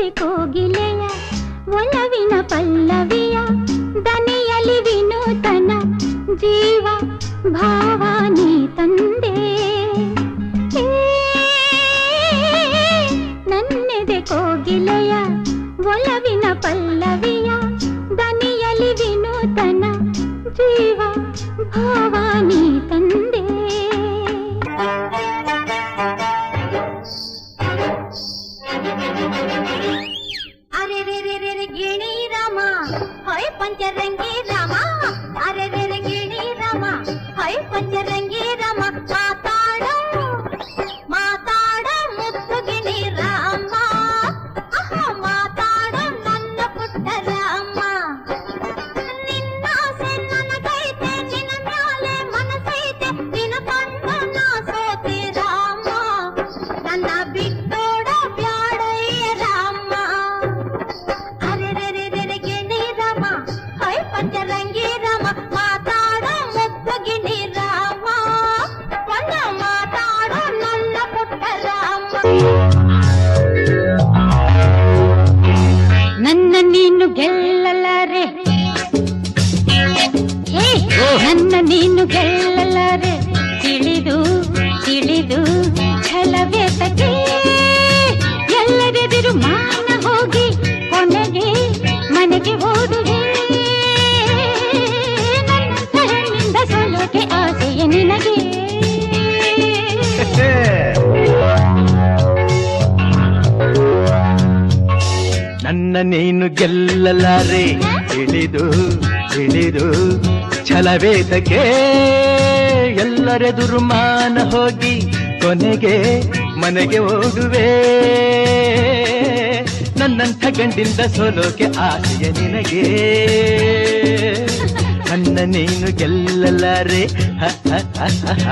ನನ್ನೆದೆ ಕೋಗಿಲೆಯ ಒಲವಿನ ಪಲ್ಲವಿಯ ದನಿಯಲಿ ವಿನೂತನ ಜೀವ ಭಾವ ನೀ ತಂದೆ ಏ, ನನ್ನೆದೆ ಕೋಗಿಲೆಯ ಒಲವಿನ ಪಲ್ಲವಿಯ ದನಿಯಲಿ ವಿನೂತನ ಜೀವ ಭಾವ ప్రపంచ రంగే ನನ್ನ ನೀನು ಗೆಲ್ಲಲಾರೆ ತಿಳಿದು ತಿಳಿದು ಛಲವೆತಕೆ ಎಲ್ಲರೆದುರು ಮಾನ ಹೋಗಿ ಕೊನೆಗೆ ಮನೆಗೆ ಓಡುವೆ ನನ್ನ ಸೊಲೋಕೆ ಆಸೆಯ ನಿನಗೆ. ನನ್ನ ನೀನು ಗೆಲ್ಲಲಾರೆ ತಿಳಿದು ತಿಳಿದು ಛಲವೇತಕ್ಕೆ ಎಲ್ಲರೆದುರು ದುರ್ಮಾನ ಹೋಗಿ ಕೊನೆಗೆ ಮನೆಗೆ ಹೋಗುವೆ. ನನ್ನಂಥ ಗಂಡಿಂದ ಸೋಲೋಕೆ ಆಸೆಯ ನಿನಗೆ. ನನ್ನ ನೀನು ಗೆಲ್ಲಲಾರೆ. ಹ, ಹ, ಹ, ಹ,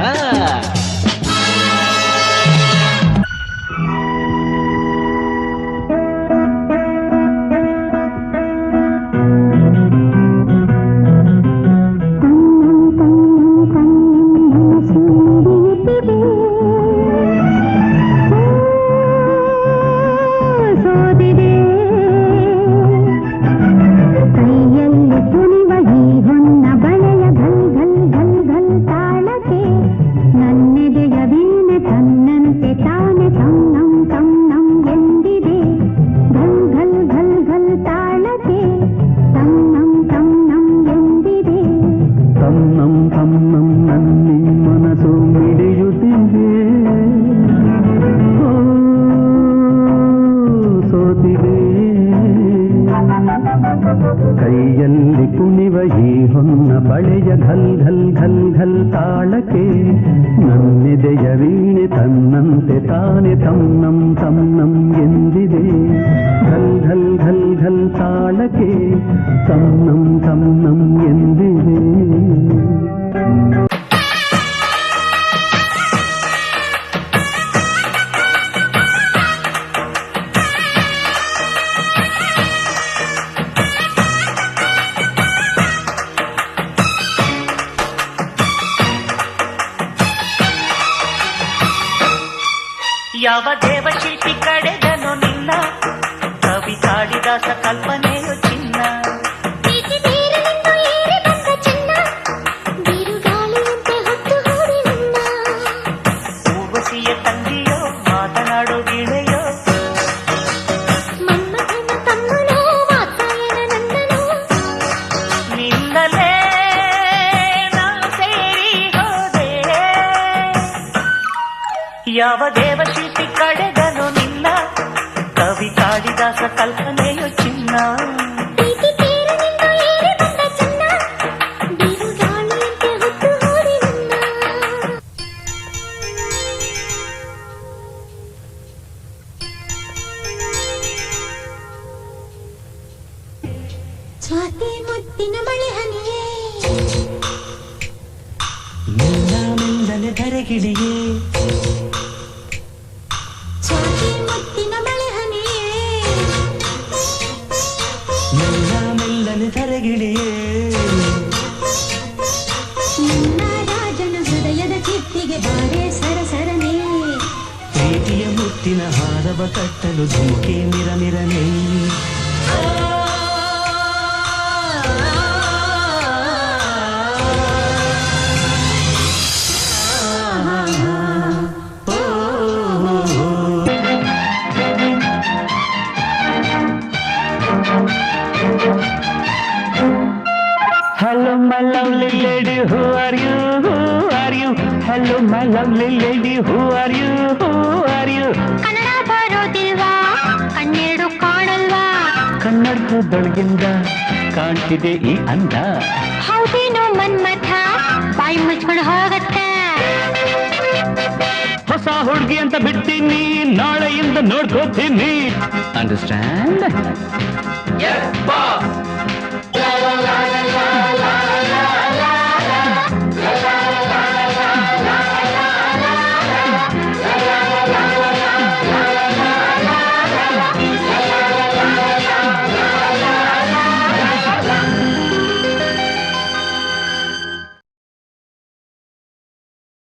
ಘಲ್ ಘಲ್ ಘಲ್ ಘಲ್ ತಾಳಕ್ಕೆ ನನ್ನೆದೆಯ ವೀಣೆ ತನ್ನಂತೆ ತಾನೆ ತನ್ನಂ ತನ್ನಂ ಎಂದಿದೆ ಘಲ್ ಘಲ್ ಘಲ್ ಘಲ್ ತಾಳಕ್ಕೆ ತನ್ನಂ ತನ್ನಂ ಎಂದಿದೆ ಯಾವ ದೇವಶಿಲ್ಪಿ ಕಡೆದನು ನಿನ್ನ ಕವಿ ಕಾಳಿದಾಸ ಕಲ್ಪನೆಯು ಚಿನ್ನ ಪ್ರೀತಿ ಬೇರಿನಿಂದ ಏರಿ ಬಂದ ಚಿನ್ನ ಬಿರುಗಾಳಿಯಂತೆ ಹೊತ್ತು ಹೋದೆ ನಿನ್ನ ಊರ್ವಶಿಯ ತಂಗಿಯೋ ಮಾತನಾಡೋ ಗಿಳೆಯೋ ಮನ್ಮಥನ ತಮ್ಮನೋ ವಾತ್ಸಾಯನ ನಂದನೋ ನಿನ್ನಲೇ ನಾನು ಸೇರಿ ಹೋದೆ ಯಾವ ದೇವಶಿಲ್ಪಿ ಕಡೆದನು ನಿನ್ನ ಕವಿ ಕಾಳಿದಾಸ ಕಲ್ಪನೆಯು ಚಿನ್ನ ಪ್ರೀತಿ ಬೇರಿನಿಂದ ಏರಿ ಬಂದ ಚಿನ್ನ ಬಿರುಗಾಳಿಯಂತೆ ಹೊತ್ತು ಹೋದೆ ನಿನ್ನ ಸ್ವಾತಿ ಮುತ್ತಿನ ಮಳೆ ಹನಿಯೇ ನಿನ್ನ ಮೆಲ್ಲನೆ ಧರೆಗಿಳಿಯೇ ನಿನ್ನ ರಾಜನ ಹೃದಯದ ಚಿಟ್ಟಿಗೆ ಬಾರೆ ಸರಸರನೆ. ಪ್ರೀತಿಯ ಮುತ್ತಿನ ಹಾರವ ಕಟ್ಟಲು ಧೂಕೆ ಮಿರಮಿರನೆ lovely lady, who are you? Who are you? Hello, my lovely lady, who are you? Who are you? Kannada ಬರೋದಿಲ್ವಾ ಕಣ್ಣೆರಡು ಕಾಣಲ್ವಾ ಕನ್ನಡದೊಳಗಿಂದ ಕಾಣ್ತಿದೆ ಈ ಅಂದ ಹೌದೇನೋ ಮನ್ಮಥ ಬಾಯಿ ಮುಚ್ಕೊಂಡು ಹೋಗತ್ತೆ ಹೊಸ ಹುಡುಗಿ ಅಂತ ಬಿಡ್ತೀನಿ ನಾಳೆಯಿಂದ ನೋಡ್ಕೋತೀನಿ ಅಂಡರ್ಸ್ಟ್ಯಾಂಡ್